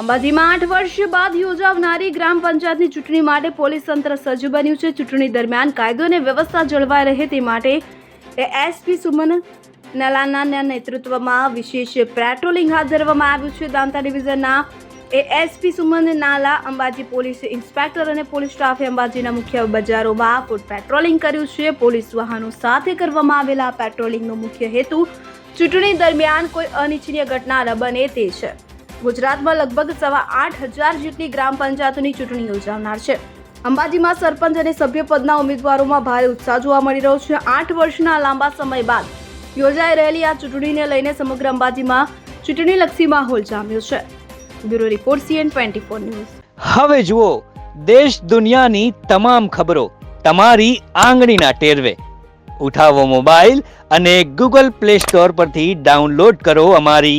અંબાજીમાં આઠ વર્ષ બાદ યોજાવનારી ગ્રામ પંચાયતની ચૂંટણી માટે પોલીસ તંત્ર સજ્જ બન્યું છે. ચૂંટણી દરમિયાન કાયદો અને વ્યવસ્થા જળવાઈ રહે તે માટે એસપી સુમન નલાનાના નેતૃત્વમાં વિશેષ પેટ્રોલિંગ હાથ ધરવામાં આવ્યું છે. Danta ડિવિઝનના ASP Suman Nala, Ambaji police inspector અને પોલીસ સ્ટાફે અંબાજીના મુખ્ય બજારોમાં ફૂટ પેટ્રોલિંગ કર્યું છે. પોલીસ વાહનો સાથે કરવામાં આવેલા પેટ્રોલિંગનો મુખ્ય હેતુ ચૂંટણી દરમિયાન કોઈ અનિચ્છનીય ઘટના ન બને તે છે. ગુજરાતમાં લગભગ સવા આઠ હજાર જેટલી ગ્રામ પંચાયતોની ચૂંટણી યોજાનાર છે. અંબાજીમાં સરપંચ અને સભ્ય પદના ઉમેદવારોમાં ભારે ઉત્સાહ જોવા મળી રહ્યો છે. આઠ વર્ષના લાંબા સમય બાદ યોજાઈ રહેલી આ ચૂંટણીને લઈને સમગ્ર અંબાજીમાં ચૂંટણીલક્ષી માહોલ જામ્યો છે. Bureau report CN twenty four news. હવે જુઓ, દેશ દુનિયાની તમામ ખબરો તમારી આંગળીના ટેરવે. ઉઠાવો મોબાઈલ અને ગૂગલ પ્લે સ્ટોર પરથી ડાઉનલોડ કરો અમારી